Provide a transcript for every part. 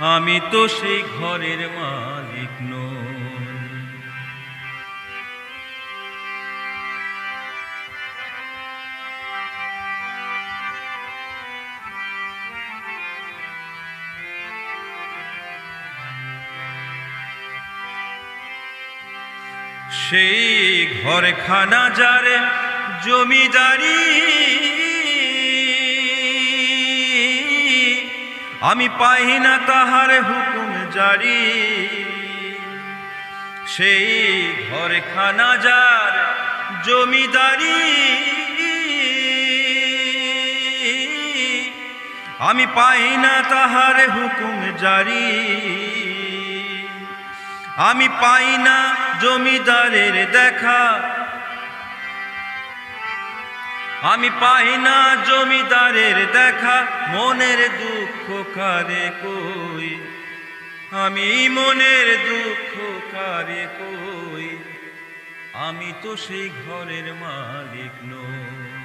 আমি তো সেই ঘরের মালিক নই। সেই ঘরখানা যারে জমিদারি আমি পাই না তাহার হুকুম জারি। সেই ঘরখানা যার জমিদারি। আমি পাই না তাহার হুকুম জারি। আমি পাই না জমিদারের দেখা। আমি পাই না জমিদারের দেখা, মনের দুঃখ কারে কই? আমি মনের দুঃখ কারে কই? আমি তো সেই ঘরের মালিক নই।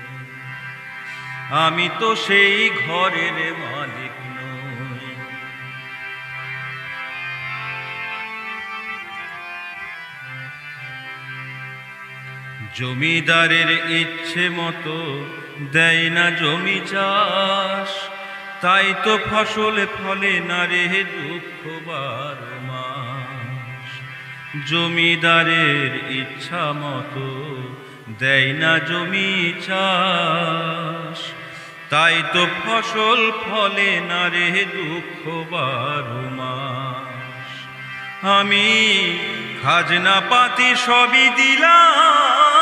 আমি তো সেই ঘরের মালিক নই জমিদারের ইচ্ছে মতো দেয় না জমি চাষ। তাই তো ফসল ফলে না রে দুঃখ বারো মাস। জমিদারের ইচ্ছা মতো দেয় না জমি চাষ। তাই তো ফসল ফলে না রে দুঃখ বারো মাস। আমি খাজনা পাতি সবই দিলাম।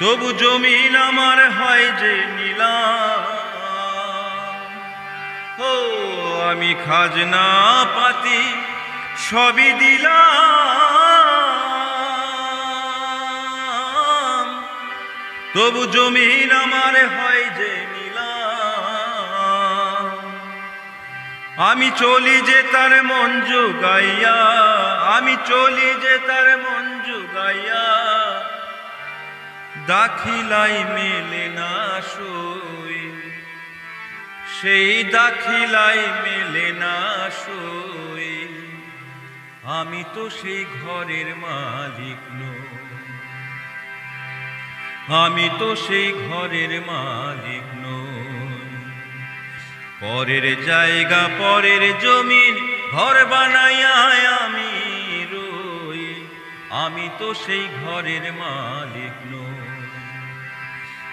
তবু জমিন আমার হয় যে নিলাম। ও, আমি খাজনা পাতি সবই দিলাম। তবু জমিন আমার হয় যে নিলাম। আমি চলি যে তার মঞ্জু গাইয়া আমি চলি যে তার মঞ্জু গাইয়া দাখিলাই মেলে না সই। সেই দাখিলাই মেলে না সই। আমি তো সেই ঘরের মালিক নই। আমি তো সেই ঘরের মালিক নই। পরের জায়গা, পরের জমিন, ঘর বানাইয়া আমি রই। আমি তো সেই ঘরের মালিক নই।